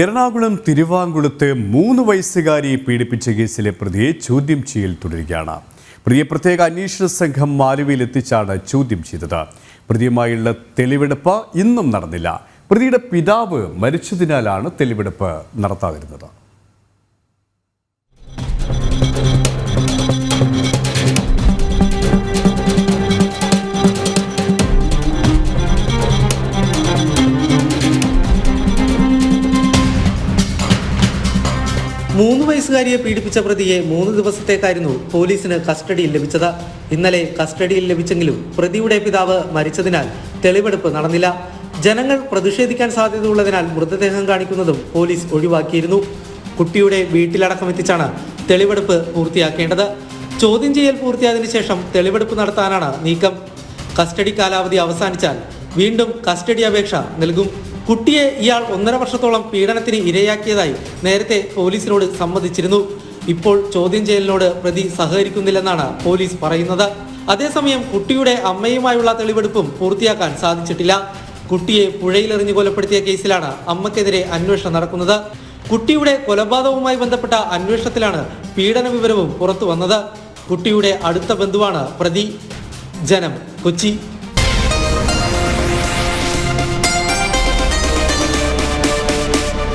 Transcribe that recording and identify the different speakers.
Speaker 1: എറണാകുളം തിരുവാങ്കുളത്ത് മൂന്ന് വയസ്സുകാരിയെ പീഡിപ്പിച്ച കേസിലെ പ്രതിയെ ചോദ്യം ചെയ്യൽ തുടരുകയാണ്. പ്രതിയെ പ്രത്യേക അന്വേഷണ സംഘം മാലുവയിൽ എത്തിച്ചാണ് ചോദ്യം ചെയ്തത്. പ്രതിയുമായുള്ള തെളിവെടുപ്പ് ഇന്നും നടന്നില്ല. പ്രതിയുടെ പിതാവ് മരിച്ചതിനാലാണ് തെളിവെടുപ്പ് നടത്താതിരുന്നത്.
Speaker 2: മൂന്ന് വയസ്സുകാരിയെ പീഡിപ്പിച്ച പ്രതിയെ മൂന്ന് ദിവസത്തേക്കായിരുന്നു പോലീസിന് കസ്റ്റഡിയിൽ ലഭിച്ചത്. ഇന്നലെ കസ്റ്റഡിയിൽ ലഭിച്ചെങ്കിലും പ്രതിയുടെ പിതാവ് മരിച്ചതിനാൽ തെളിവെടുപ്പ് നടന്നില്ല. ജനങ്ങൾ പ്രതിഷേധിക്കാൻ സാധ്യതയുള്ളതിനാൽ മൃതദേഹം കാണിക്കുന്നതും പോലീസ് ഒഴിവാക്കിയിരുന്നു. കുട്ടിയുടെ വീട്ടിലടക്കം എത്തിച്ചാണ് തെളിവെടുപ്പ് പൂർത്തിയാക്കേണ്ടത്. ചോദ്യം ചെയ്യൽ പൂർത്തിയായതിനു ശേഷം തെളിവെടുപ്പ് നടത്താനാണ് നീക്കം. കസ്റ്റഡി കാലാവധി അവസാനിച്ചാൽ വീണ്ടും കസ്റ്റഡി അപേക്ഷ നൽകും. കുട്ടിയെ ഇയാൾ ഒന്നര വർഷത്തോളം പീഡനത്തിന് ഇരയാക്കിയതായി നേരത്തെ പോലീസിനോട് സമ്മതിച്ചിരുന്നു. ഇപ്പോൾ ചോദ്യം ചെയ്യലിനോട് പ്രതി സഹകരിക്കുന്നില്ലെന്നാണ് പോലീസ് പറയുന്നത്. അതേസമയം കുട്ടിയുടെ അമ്മയുമായുള്ള തെളിവെടുപ്പും പൂർത്തിയാക്കാൻ സാധിച്ചിട്ടില്ല. കുട്ടിയെ പുഴയിലെറിഞ്ഞു കൊലപ്പെടുത്തിയ കേസിലാണ് അമ്മക്കെതിരെ അന്വേഷണം നടക്കുന്നത്. കുട്ടിയുടെ കൊലപാതകവുമായി ബന്ധപ്പെട്ട അന്വേഷണത്തിലാണ് പീഡന വിവരവും പുറത്തു വന്നത് കുട്ടിയുടെ അടുത്ത ബന്ധുവാണ് പ്രതി. ജനം കൊച്ചി.